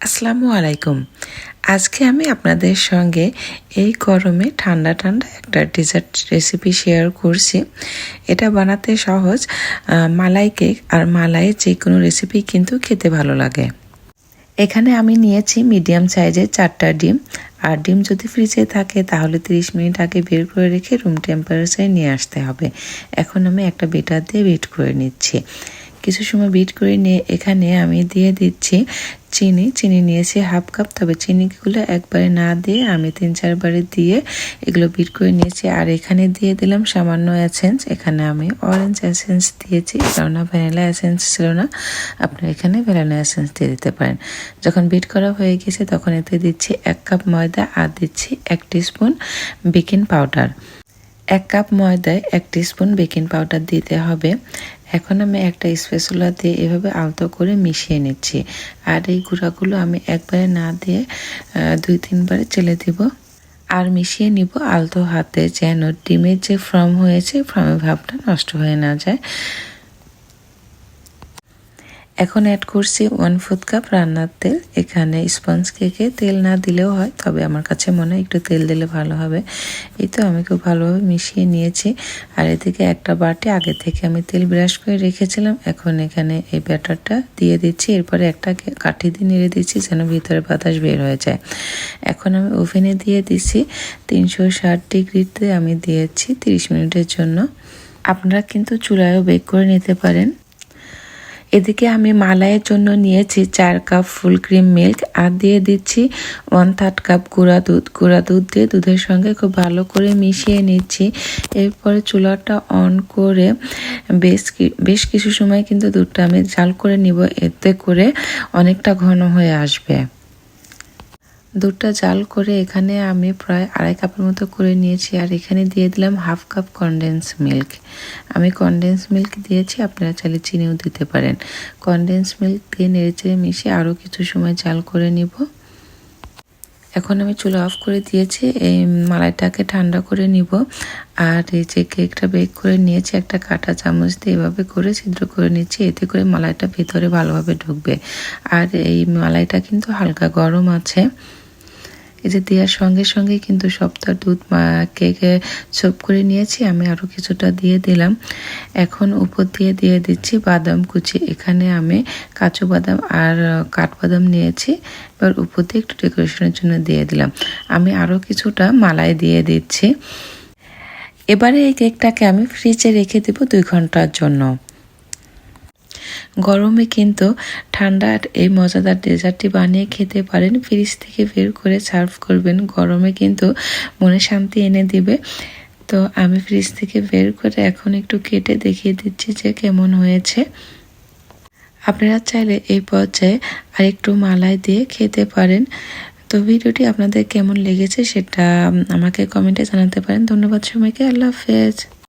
আসসালামু আলাইকুম। আজকে আমি আপনাদের সঙ্গে এই গরমে ঠান্ডা ঠান্ডা একটা ডেজার্ট রেসিপি শেয়ার করছি। এটা বানাতে সহজ মালাই কেক আর মালাইয়ের যে কোনো রেসিপি কিন্তু খেতে ভালো লাগে। এখানে আমি নিয়েছি মিডিয়াম সাইজের চারটা ডিম। আর ডিম যদি ফ্রিজে থাকে, তাহলে 30 মিনিট আগে বের করে রেখে রুম টেম্পারেচারে নিয়ে আসতে হবে। এখন আমি একটা বেটার দিয়ে বিট করে নিচ্ছি। কিছু সময় বিট করে নিয়ে এখানে আমি দিয়ে দিচ্ছি চিনি। চিনি নিয়েছি হাফ কাপ তবে চিনিগুলো একবারে না দিয়ে আমি তিন চারবারে দিয়ে এগুলো বিট করে নিয়েছি। আর এখানে দিয়ে দিলাম সামান্য অ্যাসেন্স এখানে আমি অরেঞ্জ অ্যাসেন্স দিয়েছি। কেননা ভ্যানিলা অ্যাসেন্স ছিল না। আপনারা এখানে ভ্যানিলা অ্যাসেন্স দিয়ে দিতে পারেন। যখন বিট করা হয়ে গেছে, তখন এতে দিচ্ছি এক কাপ ময়দা আর দিচ্ছি এক স্পুন বেকিং পাউডার এক কাপ ময়দায় এক স্পুন বেকিং পাউডার দিতে হবে। এখন আমি একটা স্পেসুলা দিয়ে এভাবে আলতো করে মিশিয়ে নিচ্ছি। আর এই গুঁড়াগুলো আমি একবারে না দিয়ে দুই তিনবারে চেলে দিব। আর মিশিয়ে নিব আলতো হাতে যেন ডিমের যে ফ্রম হয়েছে, ফ্রমের ভাবটা নষ্ট হয়ে না যায়। এখন অ্যাড করছি ওয়ান ফোর্থ কাপ রান্নার তেল। এখানে স্পঞ্জ কেকে তেল না দিলেও হয়, তবে আমার কাছে মনে হয় একটু তেল দিলে ভালো হবে। এই তো আমি খুব ভালোভাবে মিশিয়ে নিয়েছি। আর এদিকে একটা বাটি, আগে থেকে আমি তেল ব্রাশ করে রেখেছিলাম। এখন এখানে এই ব্যাটারটা দিয়ে দিচ্ছি। এরপরে একটা কাঠি দিয়ে নেড়ে দিচ্ছি যেন ভিতরে বাতাস বের হয়ে যায়। এখন আমি ওভেনে দিয়ে দিচ্ছি। তিনশো ষাট ডিগ্রিতে আমি দিয়েছি তিরিশ মিনিটের জন্য। আপনারা কিন্তু চুলায়ও বেক করে নিতে পারেন। এদিকে আমি মালাইয়ের জন্য নিয়েছি চার কাপ ফুল ক্রিম মিল্ক আর দিয়ে দিচ্ছি ওয়ান থার্ড কাপ গুঁড়া দুধ। গুঁড়া দুধ দিয়ে দুধের সঙ্গে খুব ভালো করে মিশিয়ে নিচ্ছি। এরপরে চুলাটা অন করে বেশ বেশ কিছু সময় কিন্তু দুধটা আমি জাল করে নিব। এতে করে অনেকটা ঘন হয়ে আসবে। দুধটা জাল করে এখানে আমি প্রায় আড়াই কাপের মতো করে নিয়েছি। আর এখানে দিয়ে দিলাম হাফ কাপ কনডেন্স মিল্ক আমি কনডেন্স মিল্ক দিয়েছি, আপনারা চাইলে চিনিও দিতে পারেন। কনডেন্স মিল্ক দিয়ে নেড়েচেড়ে মিশিয়ে আরও কিছু সময় জাল করে নিব। এখন আমি চুলা অফ করে দিয়েছি, এই মালাইটাকে ঠান্ডা করে নিব। আর এই যে কেকটা বেক করে নিয়েছি, একটা কাঁটা চামচ দিয়ে এভাবে করে ছিদ্র করে নিচ্ছি, এতে করে মালাইটা ভিতরে ভালোভাবে ঢুকবে। আর এই মালাইটা কিন্তু হালকা গরম আছে। এই যে দেওয়ার সঙ্গে সঙ্গে কিন্তু সবটা দুধ কেকে চোপ করে নিয়েছি, আমি আরও কিছুটা দিয়ে দিলাম। এখন উপর দিয়ে দিয়ে দিচ্ছি বাদাম কুচি। এখানে আমি কাজু বাদাম আর কাঠবাদাম নিয়েছি। এবার উপর দিয়ে একটু ডেকোরেশনের জন্য দিয়ে দিলাম। আমি আরও কিছুটা মালাই দিয়ে দিচ্ছি। এবারে এই কেকটাকে আমি ফ্রিজে রেখে দেবো দুই ঘণ্টার জন্য। গরমে কিন্তু ঠান্ডা এই মজাদার ডেজার্টটি বানিয়ে খেতে পারেন। ফ্রিজ থেকে বের করে সার্ভ করবেন। গরমে কিন্তু মনে শান্তি এনে দিবে। তো আমি ফ্রিজ থেকে বের করে এখন একটু কেটে দেখিয়ে দিচ্ছি যে কেমন হয়েছে। আপনারা চাইলে এই পর্যায়ে আরেকটু মালাই দিয়ে খেতে পারেন। তো ভিডিওটি আপনাদের কেমন লেগেছে সেটা আমাকে কমেন্টে জানাতে পারেন। ধন্যবাদ সবাইকে। আল্লাহ হাফেজ।